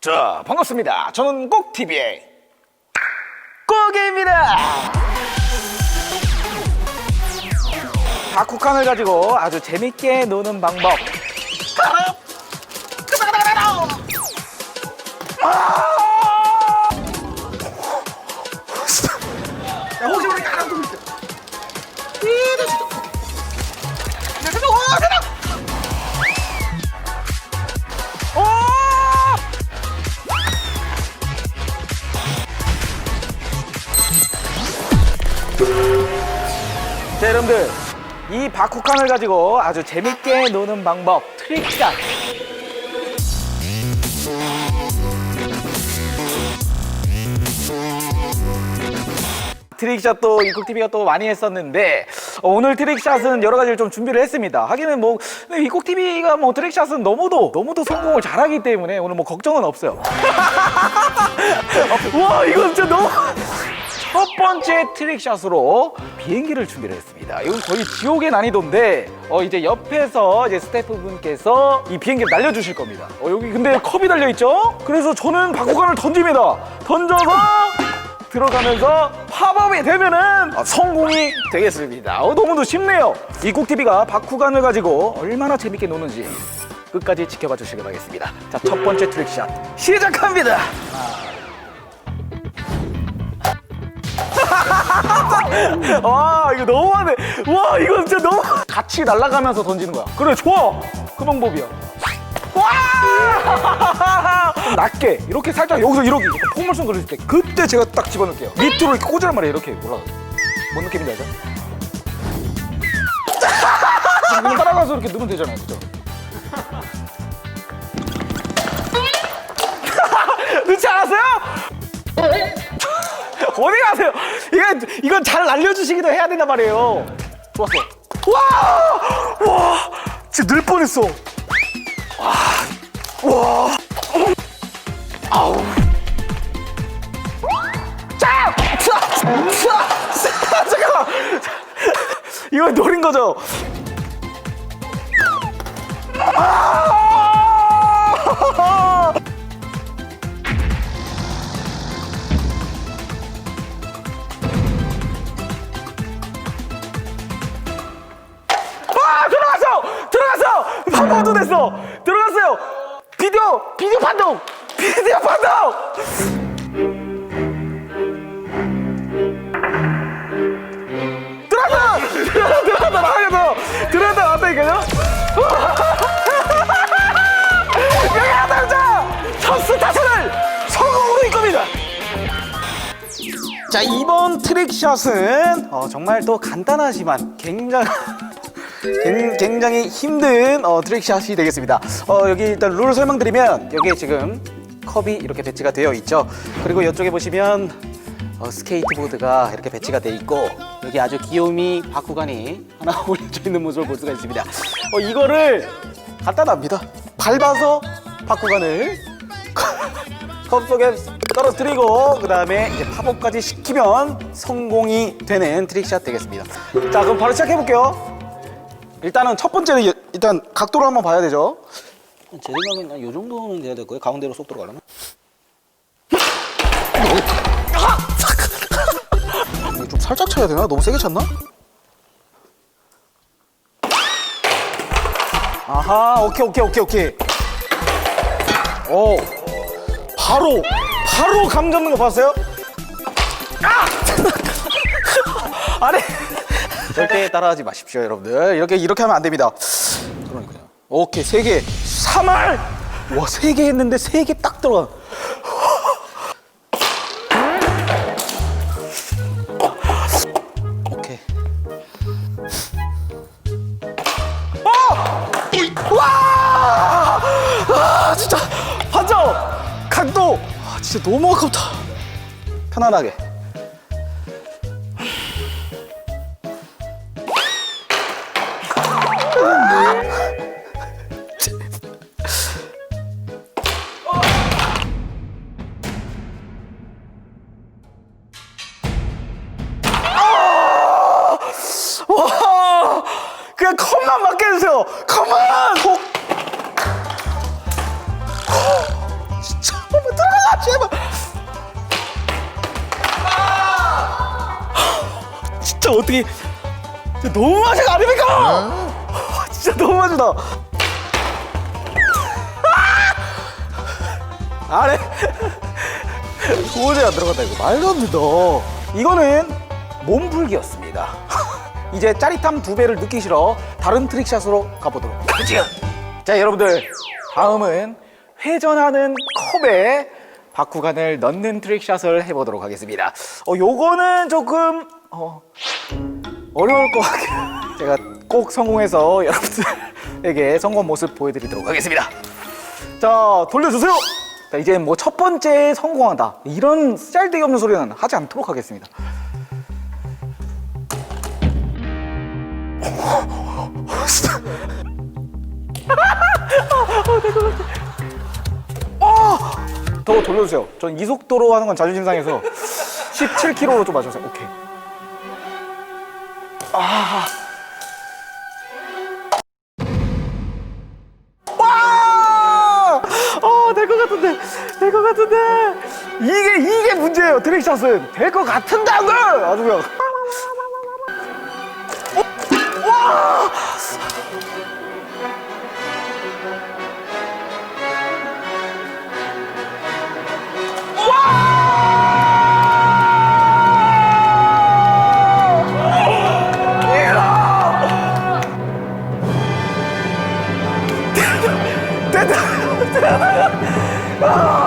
자, 반갑습니다. 저는 꼭TV의 꼭입니다. 바쿠칸을 가지고 아주 재밌게 노는 방법. 야, 이 바쿠칸을 가지고 아주 재밌게 노는 방법, 트릭샷. 트릭샷도 이국TV가 또 많이 했었는데 어, 오늘 트릭샷은 여러 가지를 좀 준비를 했습니다. 하기는 뭐 이국TV가 뭐 트릭샷은 너무도 너무도 성공을 잘하기 때문에 오늘 뭐 걱정은 없어요. 어, 와 이거 진짜 너무 첫 번째 트릭샷으로 비행기를 준비를 했습니다. 이건 거의 지옥의 난이도인데 어 이제 옆에서 이제 스태프분께서 이 비행기를 날려주실 겁니다. 어 여기 근데 컵이 달려 있죠? 그래서 저는 바쿠간을 던집니다. 던져서 들어가면서 팝업이 되면은 어, 성공이 되겠습니다. 어, 너무도 쉽네요. 이 꾹TV가 바쿠간을 가지고 얼마나 재밌게 노는지 끝까지 지켜봐 주시기 바라겠습니다. 자, 첫 번째 트릭샷 시작합니다. 와, 이거 너무하네. 와, 이거 진짜 너무. 같이 날아가면서 던지는 거야. 그래, 좋아. 그 방법이야. 와! 좀 낮게 이렇게 살짝 여기서 이렇게 포물선 그렸을 때 그때 제가 딱 집어넣을게요 밑으로 이렇게 꽂으란 말이에요 이렇게 올라가 뭔 느낌인지 알죠? 그냥 따라가서 이렇게 넣으면 되잖아요 그죠? 넣지 않았어요? 어디 가세요? 이건, 이건 잘 알려주시기도 해야 된단 말이에요 좋았어 와! 와! 진짜 늘 뻔했어 와. 아우. 짜! 짜! 짜! 짜! 잠깐만. 이거 노린 거죠? 아! 판독도 됐어 들어갔어요 비디오 비디오 판독 비디오 판독 들어갔다 들어갔다 나가서 들어갔다 나왔다니까요 여기 하나자 첫 스타트를 성공으로 이겁니다 자 이번 트릭샷은 어, 정말 또 간단하지만 굉장히 굉- 굉장히 힘든 어, 트릭샷이 되겠습니다. 어, 여기 일단 룰 설명드리면 여기에 지금 컵이 이렇게 배치가 되어 있죠. 그리고 이쪽에 보시면 어, 스케이트보드가 이렇게 배치가 돼 있고 여기 아주 귀요미 바쿠간이 하나 올려져 있는 모습을 볼 수가 있습니다. 어, 이거를 간단합니다. 밟아서 바쿠간을 컵 속에 떨어뜨리고 그 다음에 이제 팝업까지 시키면 성공이 되는 트릭샷 되겠습니다. 자 그럼 바로 시작해 볼게요. 일단은 첫 번째는 이- 일단 각도를 한번 봐야 되죠. 제 생각엔 이 정도는 돼야 될 거예요. 가운데로 쏙 들어가려면. 이거 좀 살짝 쳐야 되나? 너무 세게 쳤나? 아하, 오케이, 오케이, 오케이, 오케이. 오, 바로, 바로 감 잡는 거 봤어요? 아! 아니, 절대 따라하지 마십시오, 여러분들. 이렇게, 이렇게 하면 안 됩니다. 그러니까요. 오케이, 세 개. 3알! 와, 세 개 했는데 세 개 딱. 오케이. 어! 와! 아, 진짜 반전! 각도! 아, 진짜 너무 아깝다. 편안하게. 가만! 어? 진짜 한번 들어가 제발. 진짜 어떻게? 진짜 너무 맛이 아닙니까? 어? 아, 진짜 너무 맛이다. 아래 아, 네. 도저히 안 들어간다 이거 말도 안 된다. 이거는 몸풀기였습니다. 이제 짜릿함 두 배를 느끼시러 다른 트릭샷으로 가보도록 하죠. 자 여러분들 다음은 회전하는 컵에 바쿠간을 넣는 트릭샷을 해보도록 하겠습니다. 어 요거는 조금 어 어려울 것 같아요. 제가 꼭 성공해서 여러분들에게 성공 모습 보여드리도록 하겠습니다. 자 돌려주세요. 자 이제 뭐 첫 번째 성공한다 이런 쌀데기 없는 소리는 하지 않도록 하겠습니다. 더 돌려주세요. 전 이 속도로 하는 건 자존심 상해서 17km로 좀 맞춰주세요. 오케이. 아. 와! 어, 될것 같은데. 될 것 같은데. 이게 이게 문제예요. 드랙샷은 될 것 같은다고. 아주 그냥. 哇！你好爹爹爹爹啊